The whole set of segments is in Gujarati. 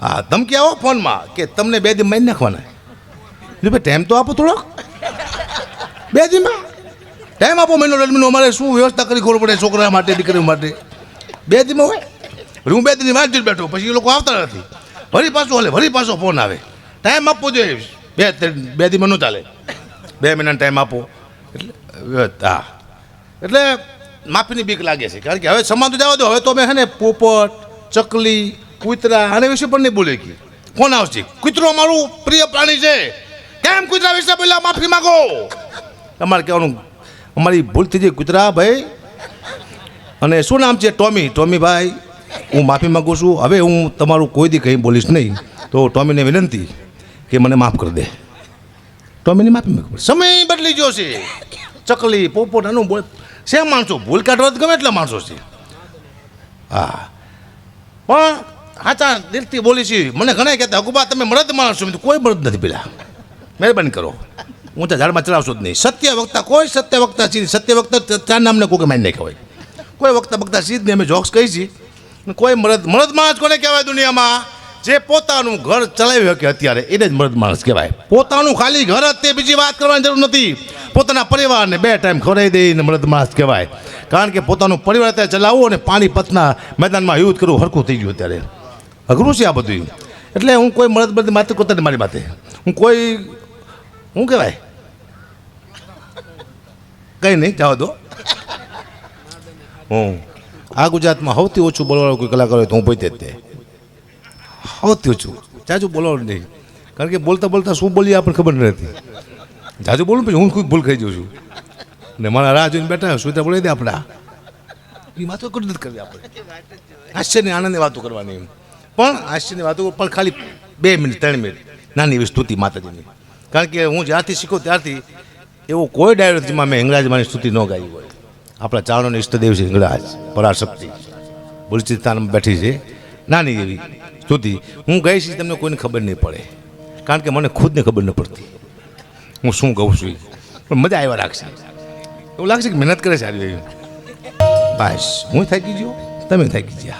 હા, ધમકી આવો ફોનમાં કે તમને બે દી મારી નાખવાના. ભાઈ, ટાઈમ તો આપો થોડોક બે દીમાં ટાઈમ આપો મહિનો દોઢ મહિનો અમારે શું વ્યવસ્થા કરી ખબર પડે છોકરા માટે દીકરી માટે? બે દીમાં હોય. હું બે દીની વાંચી બેઠો, પછી એ લોકો આવતા નથી. ફરી પાછો હલે, ફરી પાછો ફોન આવે. ટાઈમ આપવો જોઈએ. બે બે દીમાં ન ચાલે. બે મહિનાનો ટાઈમ આપો. એટલે હા. એટલે માફીની બીક લાગે છે. કારણ કે હવે સમાન તો જવા દો. હવે તો અમે છે ને પોપટ, ચકલી કૂતરા આના વિશે પણ નહીં બોલે કે. કોણ આવશે? કૂતરો અમારું પ્રિય પ્રાણી છે. કેમ કૂતરા વિશે બોલ્યા માફી માંગો? તમારે કહેવાનું, અમારી ભૂલ થઈ ગઈ કૂતરા, ભાઈ. અને શું નામ છે? ટોમી. ટોમી, ભાઈ, હું માફી માગું છું. હવે હું તમારું કોઈ દી કંઈ બોલીશ નહીં. તો ટોમીને વિનંતી કે મને માફ કરી દે. ટોમીની માફી માગું સમય બદલી ગયો છે. ચકલી, પોપટ, આનું બોલ. શેમ માણસો? ભૂલ કાઢવા ગમે એટલા માણસો છે. હા. પણ સાચા દિલથી બોલી છે. મને ઘણા કહેતા હકુબા તમે મરદ માણસ કોઈ મરદ નથી પેલા. મહેરબાની કરો. ઊંચા ઝાડમાં ચલાવશો જ નહીં. સત્ય વક્તા, કોઈ સત્ય વક્તા છે સત્ય વક્તા ચાર નામને કોઈ મારી નાખ્યા કોઈ વક્તા વક્તા સીધ નહીં. અમે જોક્સ કહી છીએ. કોઈ મરદ મરદ માણસ કોને કહેવાય દુનિયામાં? જે પોતાનું ઘર ચલાવી શકે અત્યારે, એને જ મરદ માણસ કહેવાય. પોતાનું ખાલી ઘર જ તે બીજી વાત કરવાની જરૂર નથી. પોતાના પરિવારને બે ટાઈમ ખવડાવી દઈને મરદ માણસ કહેવાય. કારણ કે પોતાનું પરિવાર અત્યારે ચલાવવું અને પાણી પથના મેદાનમાં યુદ્ધ કરવું હરખું થઈ ગયું અત્યારે. અઘરું છે આ બધું. એટલે હું કોઈ મરદ મળતી માત્ર કરતા નથી મારી માથે. હું કોઈ શું કહેવાય? કંઈ નહીં, જવા દો. હું, આ ગુજરાતમાં સૌથી ઓછું બોલવાળો કોઈ કલાકાર હોય તો હું પોતે જ તે. સૌથી ઓછું. જાજુ બોલવાનું નહીં. કારણ કે બોલતા બોલતા શું બોલીએ આપણને ખબર નથી. જાજુ બોલું પછી હું કોઈ ભૂલ ખાઈ જાઉં છું. ને મારા રાહ જોઈને બેઠા સુવિધા બોલાવી દે આપણા. એ વાતો કરી નથી કરવી આપણે. હાસ્યની આનંદની વાતો કરવાની. પણ આશ્ચર્યની વાતો પણ ખાલી બે મિનિટ, ત્રણ મિનિટ. નાની એવી સ્તુતિ માતાજીની. કારણ કે હું જ્યારથી શીખું ત્યારથી એવો કોઈ ડાયરો નથી જેમાં મેં હિંગળાજમાંની સ્તુતિ ન ગાઈ હોય. આપણા ચારણોને ઈષ્ટદેવ છે હિંગળાજ, પરાશક્તિ. બુલચિસ્તાનમાં બેઠી છે. નાની એવી સ્તુતિ. હું ગઈ છું તમને કોઈને ખબર નહીં પડે. કારણ કે મને ખુદને ખબર ન પડતી. હું શું કહું છું. પણ મજા આવ્યા રાખશે. એવું લાગશે કે મહેનત કરે સારી એવી બસ. હું થાકી ગયો? તમે થાકી ગયા.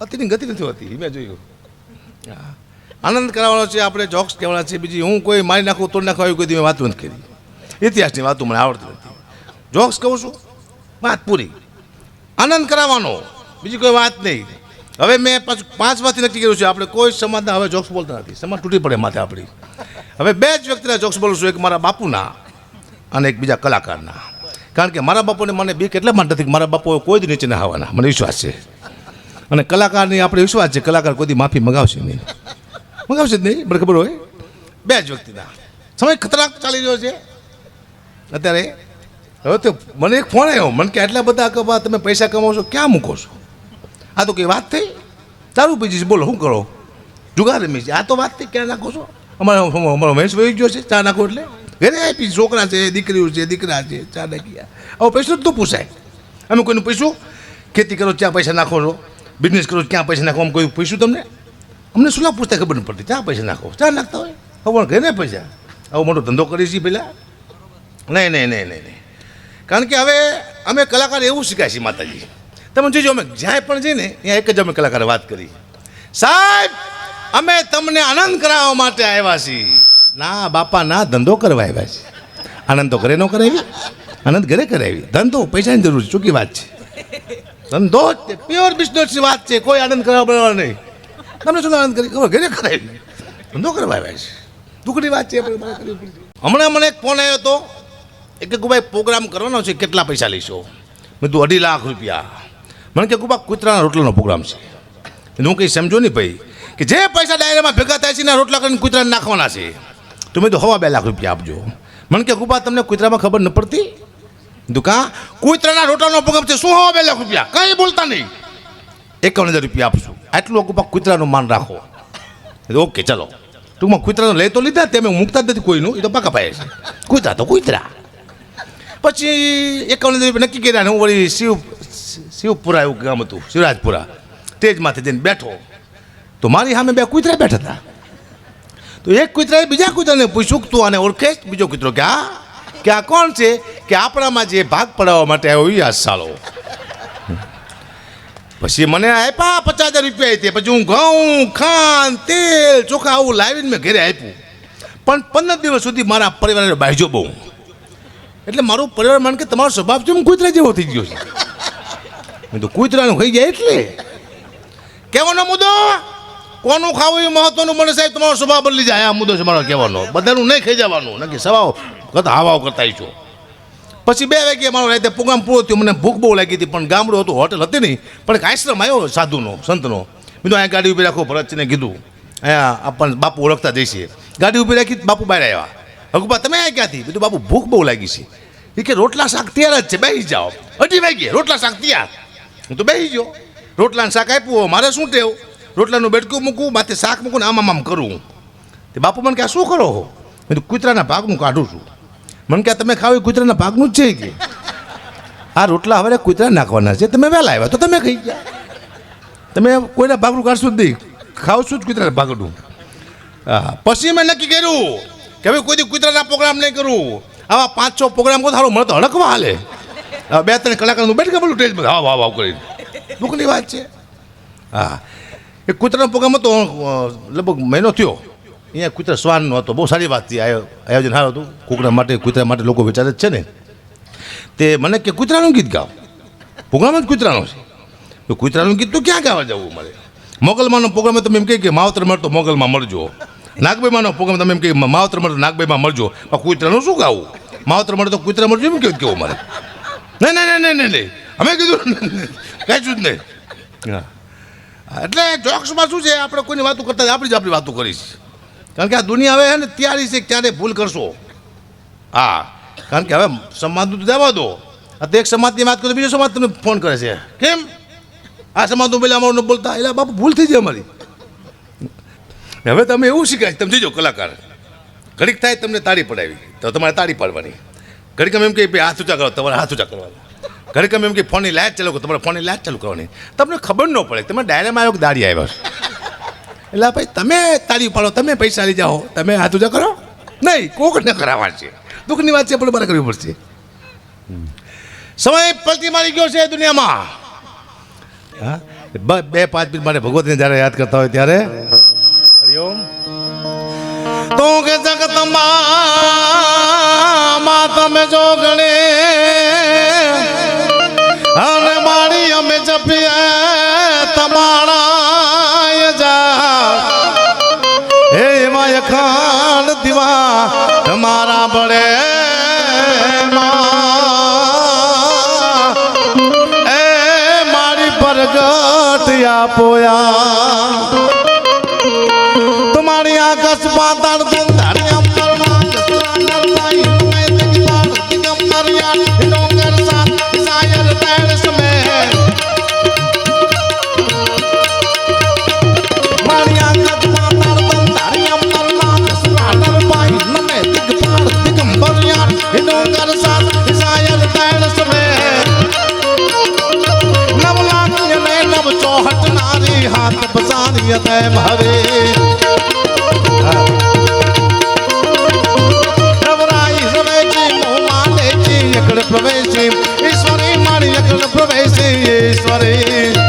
અતિની ગતિ નથી હોતી, મેં જોયું. હા. આનંદ કરાવવાનો છે, આપણે જોક્સ કહેવાના છે. બીજી હું કોઈ મારી નાખું, તોડ નાખવા આવી કોઈ મેં વાતો નથી કરી. ઇતિહાસની વાતો મને આવડતી નથી. જોક્સ કહું છું, વાત પૂરી. આનંદ કરાવવાનો, બીજી કોઈ વાત નહીં. હવે મેં પાછું પાંચ વાતથી નક્કી કર્યું છે, આપણે કોઈ સમાજના હવે જોક્સ બોલતા નથી. સમાજ તૂટી પડે માથે આપણી. હવે બે જ વ્યક્તિના જોક્સ બોલું છું, એક મારા બાપુના અને એક બીજા કલાકારના. કારણ કે મારા બાપુને મને બીક એટલા માટે નથી કે મારા બાપુ કોઈ જ નીચે ના આવવાના. મને વિશ્વાસ છે. અને કલાકારની આપણે વિશ્વાસ છે, કલાકાર કોઈ માફી મગાવશે નહીં. મગાવશે જ નહીં, મને ખબર હોય. બે જ વ્યક્તિના સમય ખતરનાક ચાલી રહ્યો છે. અત્યારે હવે તો મને એક ફોન આવ્યો. મને કે આટલા બધા કમા તમે પૈસા કમાવો છો, ક્યાં મૂકો છો? આ તો કંઈ વાત થઈ? તારું બીજી બોલો, શું કરો? જુગાર રમી છે. આ તો વાત થઈ, ક્યાં નાખો છો? અમારો અમારો મહેશ વહી ગયો છે, ચા નાખો એટલે. ઘરે આપી છોકરા છે, દીકરીઓ છે, દીકરા છે, ચા નાખી હવે પૈસા તો પૂછાય. અમે કોઈનું પૂછ્યું? ખેતી કરો, ચા પૈસા નાખો છો. બિઝનેસ કરો, ક્યાં પૈસા નાખો? આમ કોઈ પૂછ્યું તમને? અમને શું પૂછતા ખબર નથી પડતી. ક્યાં પૈસા નાખો? ચા નાખતા હોય? હવે ઘરે પૈસા. આવો મોટો ધંધો કરીએ છીએ પહેલાં. નહીં નહીં નહીં નહીં નહીં. કારણ કે હવે અમે કલાકાર એવું શીખાય છીએ, માતાજી. તમે જોજો, અમે જ્યાં પણ જઈએ ને ત્યાં એક જ અમે કલાકારે વાત કરી. સાહેબ, અમે તમને આનંદ કરાવવા માટે આવ્યા છીએ. ના, બાપા, ના, ધંધો કરવા આવ્યા છે. આનંદ તો ઘરે ન કરાવી. આનંદ ઘરે કરાવી. ધંધો, પૈસાની જરૂર છે. ચૂકી વાત છે. ધંધો જ પ્યોર બિઝનેસની વાત છે, કોઈ આનંદ કરવા પડવા નહીં. તમને શું આનંદ કરી? ખબર ઘરે કરાવી ધંધો કરવા આવ્યા છે. દુઃખની વાત છે. હમણાં મને એક ફોન આવ્યો હતો એક કે ભાઈ પ્રોગ્રામ કરવાનો છે, કેટલા પૈસા લઈશો? મેં તું અઢી લાખ રૂપિયા. મને કે, ગુબા, કૂતરાના રોટલાનો પ્રોગ્રામ છે. હું કંઈ સમજો નહીં ભાઈ, કે જે પૈસા ડાયરામાં ભેગા થાય છે ને રોટલા કરીને કૂતરાને નાખવાના છે. તો મેં તો હવા બે લાખ રૂપિયા આપજો. મને કે, ગુબા, તમને કૂતરામાં ખબર ન પડતી? દુકાન કુતરાના રોટલાનો પગ છે, શું બે લાખ રૂપિયા? કંઈ બોલતા નહીં. એકાવન હજાર રૂપિયા આપશું આટલું ગુબા કુતરાનું માન રાખો. ઓકે, ચલો. ટૂંકમાં કુતરાનો લઈ તો લીધા તે મેં મૂકતા જ નથી કોઈનું, એ તો પાકા પાય છે. કૂતરા તો કૂતરા. પછી એકાવન હજાર રૂપિયા નક્કી કર્યા ને હું વળી શિવ, શિવપુરા એવું ગામ હતું, શિવરાજપુરા. સ્ટેજમાંથી જઈને બેઠો. તો મારી સામે બે કૂતરા બેઠા હતા. તો એક કુતરાએ બીજા કૂતરાને પૂછ્યું, તું આને ઓળખે? બીજો કૂતરો કે આ કે, આ કોણ છે? કે આપણામાં જે ભાગ પડાવવા માટે આવ્યો એ આ સાલો. પછી મને આપ્યા, પચાસ હજાર રૂપિયા તે પછી હું ઘઉં, ખાંડ, તેલ, ચોખા આવું લાવીને મેં ઘરે આપ્યું. પણ પંદર દિવસ સુધી મારા પરિવારને બાયજો બહુ. એટલે મારું પરિવાર માન કે તમારો સ્વભાવ છે હું કૂતરા જેવો થઈ ગયો છે. મેં તો કૂતરાનું ખાઈ જાય એટલે. કહેવાનો મુદ્દો, કોનું ખાવું એ મહત્વનું મને સાહેબ, તમારો સ્વભાવ બદલી જાય. આ મુદ્દો છે મારો કહેવાનો. બધાનું નહીં ખાઈ જવાનું. નક્કી સ્વભાવ કરતા હાવાઓ કરતા છો પછી બે વાગ્યે મારો રાતે પ્રોગ્રામ પૂરો થયો. મને ભૂખ બહુ લાગી હતી, પણ ગામડું હતું, હોટલ હતી નહીં. પણ એક આશ્રમ આવ્યો સાધુનો, સંતનો. બીજો અહીંયા ગાડી ઊભી રાખો, ભરતજીને કીધું. અહીંયા આપણને બાપુ ઓળખતા જઈશે ગાડી ઊભી રાખી, બાપુ બહાર આવ્યા. હકુબા તમે અહીંયા ક્યાંથી? બીજું બાપુ, ભૂખ બહુ લાગી છે. એ કે રોટલા શાક તૈયાર જ છે બેસી જાઓ. અઢી વાગ્યે રોટલા શાક તૈયાર. હું તો બેસી ગયો. રોટલાનું શાક આપ્યું મારે શું ટેવ? રોટલાનું બેટકું મૂકું માથે શાક મૂકું ને આમ આમ કરું. તે બાપુ મને કે આ શું કરો હો? મેં કૂતરાના ભાગનું કાઢું છું. મને કે તમે ખાવ કૂતરાના ભાગનું જ છે કે? આ રોટલા હવે કૂતરા નાખવાના છે. તમે વહેલા આવ્યા તો તમે ખાઈ ગયા. તમે કોઈના ભાગનું કાઢશો જ નહીં. ખાવ છું જ કૂતરાના ભાગનું. હા. પછી મેં નક્કી કર્યું કે હવે કોઈ કૂતરાના પ્રોગ્રામ નહીં કરું. આવા પાંચ છ પ્રોગ્રામ કહો સારું મને તો હડકવા હાલે. બે ત્રણ કલાકારનું બેઠ કે પેલું સ્ટેજમાં હા, વાહ વાવ કરી. દુઃખની વાત છે. હા. એ કૂતરાનો પ્રોગ્રામ હતો લગભગ મહિનો થયો. અહીંયા કૂતરા શ્વાન નહોતો બહુ સારી વાત હતી આયો- આયોજન સારું હતું. કૂકરા માટે, કૂતરા માટે લોકો વિચારે છે ને. તે મને કે, કૂતરાનું ગીત ગાઓ. પ્રોગ્રામ જ કૂતરાનો છે. કૂતરાનું ગીત તો ક્યાં ગાવા જવું મારે મોગલમાંનો પ્રોગ્રામ તમે એમ કહે કે, માવતર મળતો મોગલમાં મળજો. નાગભાઈમાંનો પ્રોગ્રામ તમે એમ કહે, માવતર મળતો નાગભાઈમાં મળજો. કૂતરાનું શું ગાવું? માવતર મળે તો કૂતરા મળજો એમ કેવું કેવું મારે નહીં નહીં નહીં નહીં નહીં અમે કીધું કાંઈ જ નહીં. એટલે જોક્સમાં શું છે, આપણે કોઈની વાતો કરતા આપણી જ આપણી વાતો કરીશ. કારણ કે આ દુનિયા હવે ને તૈયારી છે ક્યારે ભૂલ કરશો. હા, કારણ કે હવે સમાજનું દેવા દો. આ તો એક સમાજની વાત કરો બીજો સમાજ તમને ફોન કરે છે. કેમ? આ સમાજનું પેલા અમારું બોલતા. એટલે બાપુ, ભૂલ થઈ જાય અમારી. હવે તમે એવું શીખાય તમે જોજો કલાકાર. ઘડીક થાય તમને તાળી પડાવી. તો તમારે તાળી પાડવાની. ઘડીક એમ કે હાથ ઊંચા કરો. તમારે હાથ ઊંચા કરવાના. ઘડીક એમ કે ફોનની લાઇટ ચાલુ કરો. તમારે ફોનની લાઇટ ચાલુ કરવાની. તમને ખબર ન પડે તમે ડાયરામાં આવ્યો કે દાડી આવ્યો. એટલે ભાઈ, તમે તાળી પાડો તમે પૈસા લઈ જાઓ. તમે હાથ ઊંચા કરો. નહીં, કોક ન કરાવવા છે. દુઃખની વાત છે, પણ બરાબર કરવી પડશે. સમય પલટી મારી ગયો છે દુનિયામાં. હા? બે પાંચ મિનિટ માટે ભગવતને જ્યારે યાદ કરતા હોય ત્યારે. હરિઓમ તો કે જગતમાં તમે જો ગણે, અને મારી અમે જપીએ. પ્રગટ આપોયા તમારી આકાશ પાતાળ મારી એકડ ઈશ્વરી.